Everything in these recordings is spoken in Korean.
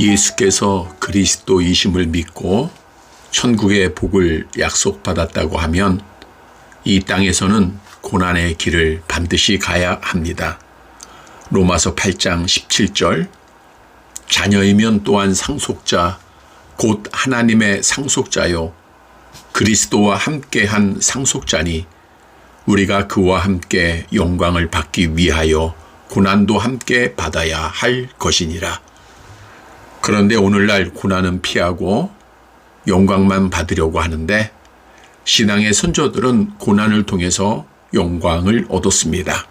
예수께서 그리스도이심을 믿고 천국의 복을 약속받았다고 하면 이 땅에서는 고난의 길을 반드시 가야 합니다. 로마서 8장 17절 자녀이면 또한 상속자 곧 하나님의 상속자요 그리스도와 함께한 상속자니 우리가 그와 함께 영광을 받기 위하여 고난도 함께 받아야 할 것이니라. 그런데 오늘날 고난은 피하고 영광만 받으려고 하는데 신앙의 선조들은 고난을 통해서 영광을 얻었습니다.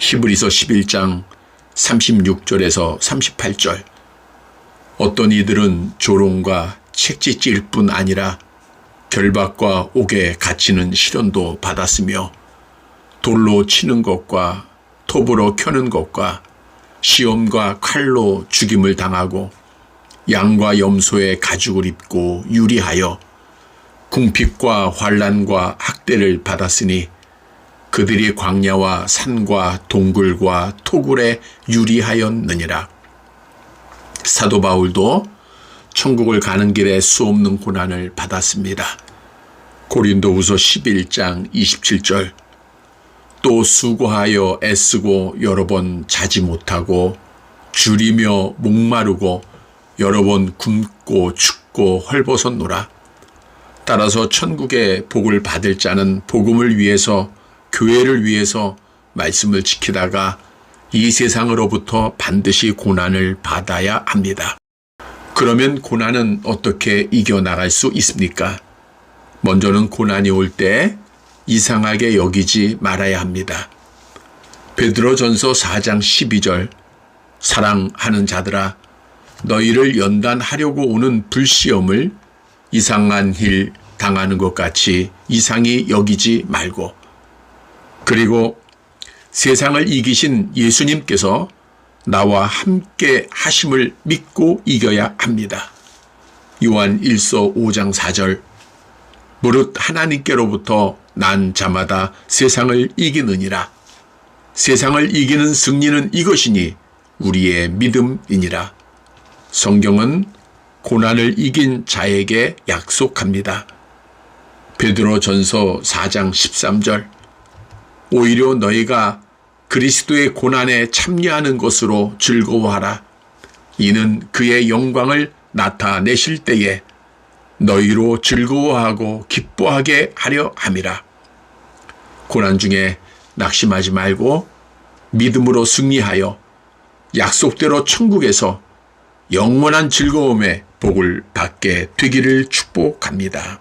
히브리서 11장 36절에서 38절 어떤 이들은 조롱과 책짓질 뿐 아니라 결박과 옥에 갇히는 시련도 받았으며 돌로 치는 것과 톱으로 켜는 것과 시험과 칼로 죽임을 당하고 양과 염소의 가죽을 입고 유리하여 궁핍과 환란과 학대를 받았으니 그들이 광야와 산과 동굴과 토굴에 유리하였느니라. 사도 바울도 천국을 가는 길에 수없는 고난을 받았습니다. 고린도후서 11장 27절 또 수고하여 애쓰고 여러 번 자지 못하고 줄이며 목마르고 여러 번 굶고 춥고 헐벗었노라. 따라서 천국의 복을 받을 자는 복음을 위해서 교회를 위해서 말씀을 지키다가 이 세상으로부터 반드시 고난을 받아야 합니다. 그러면 고난은 어떻게 이겨나갈 수 있습니까? 먼저는 고난이 올 때 이상하게 여기지 말아야 합니다. 베드로 전서 4장 12절 사랑하는 자들아 너희를 연단하려고 오는 불시험을 이상한 일 당하는 것 같이 이상히 여기지 말고 그리고 세상을 이기신 예수님께서 나와 함께 하심을 믿고 이겨야 합니다. 요한 1서 5장 4절 무릇 하나님께로부터 난 자마다 세상을 이기느니라. 세상을 이기는 승리는 이것이니 우리의 믿음이니라. 성경은 고난을 이긴 자에게 약속합니다. 베드로 전서 4장 13절 오히려 너희가 그리스도의 고난에 참여하는 것으로 즐거워하라. 이는 그의 영광을 나타내실 때에 너희로 즐거워하고 기뻐하게 하려 함이라. 고난 중에 낙심하지 말고 믿음으로 승리하여 약속대로 천국에서 영원한 즐거움의 복을 받게 되기를 축복합니다.